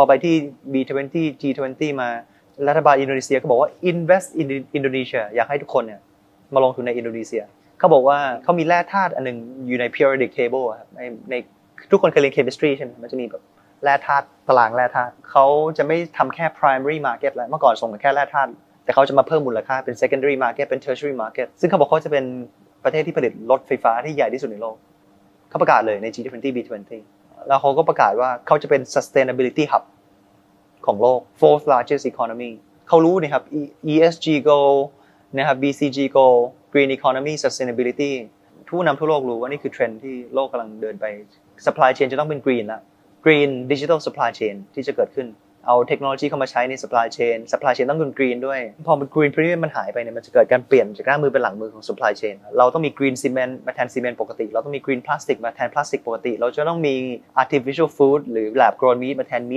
พอไปที่ B20 G20 มารัฐบาลอินโดนีเซียก็บอกว่า invest in Indonesia อยากให้ทุกคนเนี่ยมาลงทุนในอินโดนีเซียเขาบอกว่าเขามีแร่ธาตุอันหนึงอยู่ใน periodic table ครับในในทุกคนเคยเรียน chemistry ใช่ไหมมันจะมีแบบแร่ธาตุตารางแร่ธาตุเขาจะไม่ทำแค่ primary market แล้วเมื่อก่อนส่งแค่แร่ธาตุแต่เขาจะมาเพิ่มมูลค่าเป็น secondary market เป็น tertiary market ซึ่งเขาบอกเขาจะเป็นประเทศที่ผลิตรถไฟฟ้าที่ใหญ่ที่สุดในโลกเขาประกาศเลยใน G20 B20 แล้วเขาก็ประกาศว่าเขาจะเป็น sustainability hub ของโลก fourth largest economy เขารู้นะครับ ESG goal นะครับ BCG goal green economy sustainability ผู้นำทั่วโลกรู้ว่านี่คือเทรนด์ที่โลกกำลังเดินไป supply chain จะต้องเป็น green ละ green digital supply chain ที่จะเกิดขึ้น เอาเทคโนโลยีเข้ามาใช้ใน supply chain supply chain ต้องเป็น green ด้วย พอมัน green premium มันหายไปเนี่ยมันจะเกิดการเปลี่ยนจากหน้ามือเป็นหลังมือของ supply chain เราต้องมี green cement มาแทนซีเมนต์ปกติ เราต้องมี green plastic มาแทนพลาสติกปกติ เราจะต้องมี artificial food หรือ lab grown meat มาแทน meat